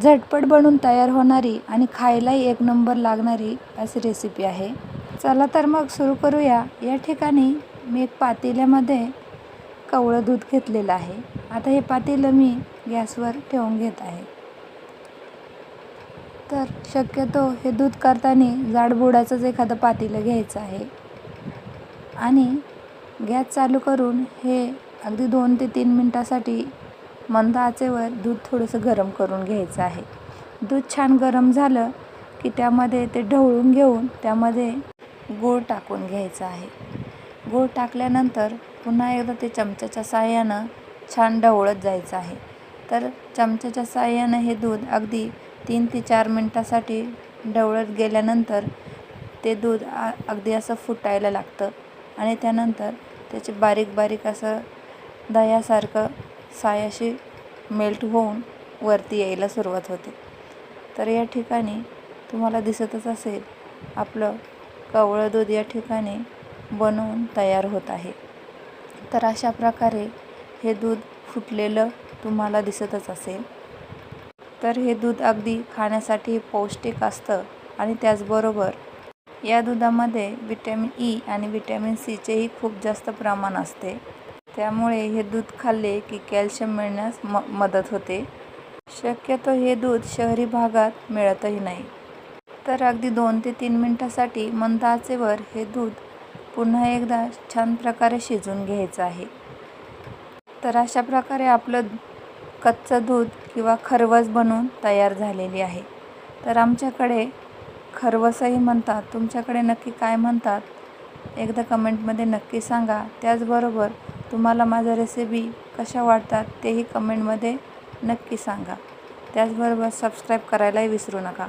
झटपट बनून तयार होणारी आणि खायलाही एक नंबर लागणारी अशी रेसिपी आहे. चला तर मग सुरू करूया. या ठिकाणी मी एक पातेल्यामध्ये कवळं दूध घेतलेलं आहे. आता हे पातेलं मी गॅसवर ठेवून घेत आहे. तर शक्यतो हे दूध करताना जाडबुडाचंच एखादं पातेलं घ्यायचं आहे. आणि गॅस चालू करून हे अगदी दोन ते तीन मिनटासाठी मंद आचेवर दूध थोडंसं गरम करून घ्यायचं आहे. दूध छान गरम झालं की त्यामध्ये ते ढवळून घेऊन त्यामध्ये गूळ टाकून घ्यायचं आहे. गूळ टाकल्यानंतर पुन्हा एकदा ते चमच्याच्या साह्यानं छान ढवळत जायचं आहे. तर चमच्याच्या साह्यानं हे दूध अगदी तीन ते चार मिनटासाठी ढवळत गेल्यानंतर ते दूध अगदी असं फुटायला लागतं. आणि त्यानंतर त्याचे बारीक बारीक असं दह्यासारखं सायाशी मेल्ट होऊन वरती यायला सुरुवात होते. तर या ठिकाणी तुम्हाला दिसतच असेल आपलं कवळं दूध या ठिकाणी बनवून तयार होत आहे. तर अशा प्रकारे हे दूध फुटलेलं तुम्हाला दिसतच असेल. तर हे दूध अगदी खाण्यासाठी पौष्टिक असतं आणि त्याचबरोबर या दुधामध्ये विटॅमिन ई आणि विटॅमिन सीचेही खूप जास्त प्रमाण असते. त्यामुळे हे दूध खाल्ले की कॅल्शियम मिळण्यास म मदत होते. शक्यतो हे दूध शहरी भागात मिळतही नाही. तर अगदी दोन ते तीन मिनटासाठी मंद आचेवर हे दूध पुन्हा एकदा छान प्रकारे शिजून घ्यायचं आहे. तर अशा प्रकारे आपलं कच्चं दूध किंवा खरवस बनवून तयार झालेली आहे. तर आमच्याकडे खरवसही म्हणतात. तुमच्याकडे नक्की काय म्हणतात? एकदा कमेंटमध्ये नक्की सांगा. त्याचबरोबर तुम्हाला माझ्या रेसिपी कशा वाटतात तेही कमेंटमध्ये नक्की सांगा. त्याचबरोबर सबस्क्राईब करायलाही विसरू नका.